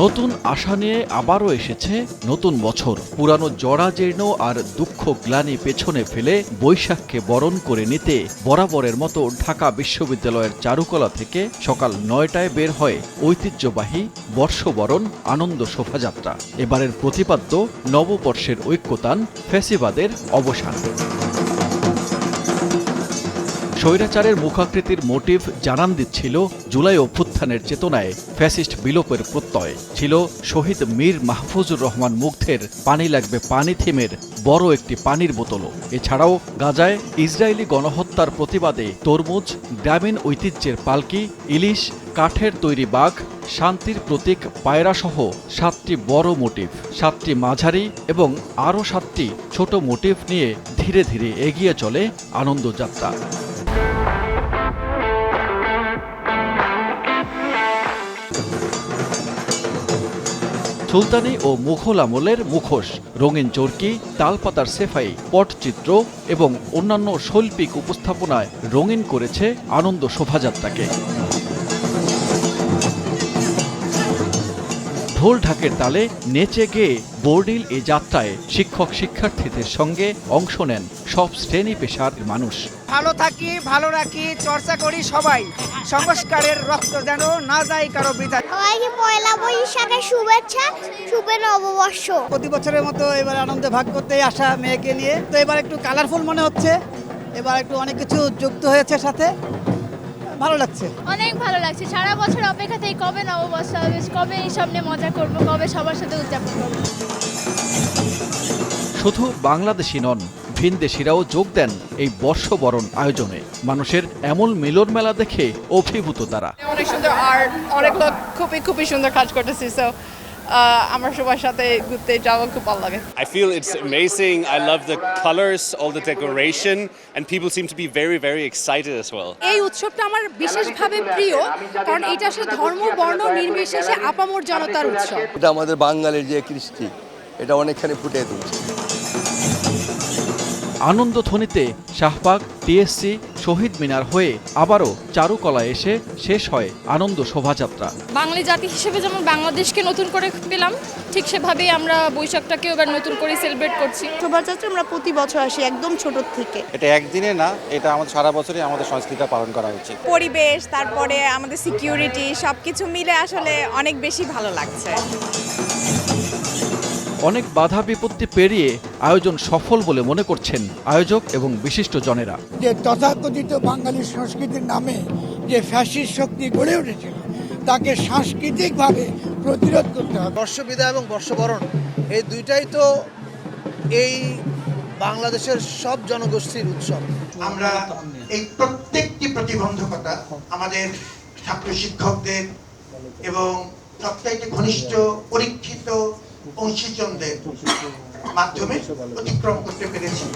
নতুন আশা নিয়ে আবারও এসেছে নতুন বছর। পুরানো জরাজীর্ণ আর দুঃখ গ্লানি পেছনে ফেলে বৈশাখকে বরণ করে নিতে বরাবরের মতো ঢাকা বিশ্ববিদ্যালয়ের চারুকলা থেকে সকাল নয়টায় বের হয় ঐতিহ্যবাহী বর্ষবরণ আনন্দ শোভাযাত্রা। এবারের প্রতিপাদ্য নববর্ষের ঐক্যতান ফেসিবাদের অবসান। স্বৈরাচারের মুখাকৃতির মোটিভ জানান দিচ্ছিল জুলাই অভ্যুত্থানের চেতনায় ফ্যাসিস্ট বিলোপের প্রত্যয়। ছিল শহীদ মীর মাহফুজুর রহমান মুগ্ধের পানি লাগবে পানি থিমের বড় একটি পানির বোতলও। এছাড়াও গাজায় ইসরায়েলি গণহত্যার প্রতিবাদে তরমুজ, গ্রামীণ ঐতিহ্যের পালকি, ইলিশ, কাঠের তৈরি বাঘ, শান্তির প্রতীক পায়রাসহ সাতটি বড় মোটিভ। সাতটি মাঝারি এবং আরও সাতটি ছোট মোটিভ নিয়ে ধীরে ধীরে এগিয়ে চলে আনন্দযাত্রা। সুলতানি ও মুঘল আমলের মুখোশ, রঙিন চরকি, তালপাতার সেফাই, পটচিত্র এবং অন্যান্য শৈল্পিক উপস্থাপনায় রঙিন করেছে আনন্দ শোভাযাত্রাকে। ঢোল ঢাকের তালে নেচে গেয়ে বোর্ডিল এ যাত্রায় শিক্ষক শিক্ষার্থীদের সঙ্গে অংশ নেন সব শ্রেণি পেশার মানুষ। ভালো থাকি ভালো রাখি চর্চা করি সবাই। সংস্কারের রক্ত যেন না যায় কারও বৃথা সবাইকে পয়লা বৈশাখের শুভেচ্ছা শুভ নববর্ষ। প্রতি বছরের মতো এবার আনন্দে ভাগ করতে আসা মেয়েকে নিয়ে। তো এবার একটু কালারফুল মনে হচ্ছে। এবার একটু অনেক কিছু যুক্ত হয়েছে সাথে। ভালো লাগছে? অনেক ভালো লাগছে। সারা বছর অপেক্ষাতে থেকে কবে নববর্ষ হবে কবে এই সামনে মজা করব কবে সবার সাথে উদযাপন করব? শুধু বাংলাদেশি নন ভিনদেশিরাও যোগ দেন এই বর্ষবরণ আয়োজনে। মানুষের এমন মিলন মেলা দেখে অভিভূত তারা। অনেক সুন্দর আর অনেক লোক খুবই খুবই সুন্দর কাজ করতেছি সো আমার সবার সাথে ঘুরতে যাওয়া খুব ভালো লাগে I feel it's amazing. I love the colors, all the decoration, and people seem to be very, very excited as well. এই উৎসবটা আমার বিশেষভাবে প্রিয় কারণ এটা আসলে ধর্ম বর্ণ নির্বিশেষে আপামর জনতার উৎসব এটা আমাদের বাঙালির যে কৃষ্টি এটা অনেকখানি ফুটিয়ে তুলছে আনন্দধ্বনিতে শাহবাগ টিএসসি শহীদ মিনার হয়ে আবারও চারুকলা এসে শেষ হয় আনন্দ শোভাযাত্রা। বাঙালি জাতি হিসেবে যেমন বাংলাদেশকে নতুন করে পেলাম ঠিক সেভাবেই আমরা বৈশাখটাকেও এবার নতুন করে সেলিব্রেট করছি। শোভাযাত্রা আমরা প্রতি বছর আসি একদম ছোট থেকে। এটা একদিনে না এটা আমাদের সারা বছরই আমাদের সংস্কৃতিটা পালন করা উচিত পরিবেশ তারপরে আমাদের সিকিউরিটি সব কিছু মিলে আসলে অনেক বেশি ভালো লাগছে। অনেক বাধা বিপত্তি পেরিয়ে আয়োজন সফল বলে মনে করছেন আয়োজক এবং বিশিষ্ট জনেরা। যে তথাকথিত বাঙালি সংস্কৃতির নামে যে ফ্যাসিস্ট শক্তি গড়ে উঠেছিল তাকে সাংস্কৃতিকভাবে প্রতিরোধ করতে হবে। বর্ষবিদা এবং বর্ষবরণ এই দুইটাই তো এই বাংলাদেশের সব জনগোষ্ঠীর উৎসব। আমরা এই প্রত্যেকটি প্রতিবন্ধকতা আমাদের ছাত্র শিক্ষকদের এবং সবচাইতে ঘনিষ্ঠ পরীক্ষিত অংশীজনদের মাধ্যমে অতিক্রম করতে পেরেছি।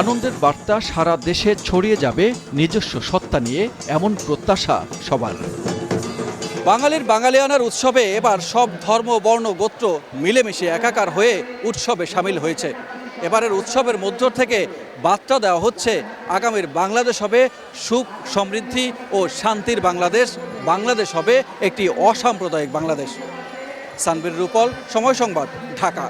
আনন্দের বার্তা সারা দেশে ছড়িয়ে যাবে নিজস্ব সত্তা নিয়ে এমন প্রত্যাশা সবার। বাঙালির বাঙালিয়ানার উৎসবে এবার সব ধর্ম বর্ণ গোত্র মিলেমিশে একাকার হয়ে উৎসবে সামিল হয়েছে। এবারের উৎসবের মধ্য থেকে বার্তা দেওয়া হচ্ছে আগামীর বাংলাদেশ হবে সুখ সমৃদ্ধি ও শান্তির বাংলাদেশ। বাংলাদেশ হবে একটি অসাম্প্রদায়িক বাংলাদেশ। সানবীর রূপল সময় সংবাদ ঢাকা।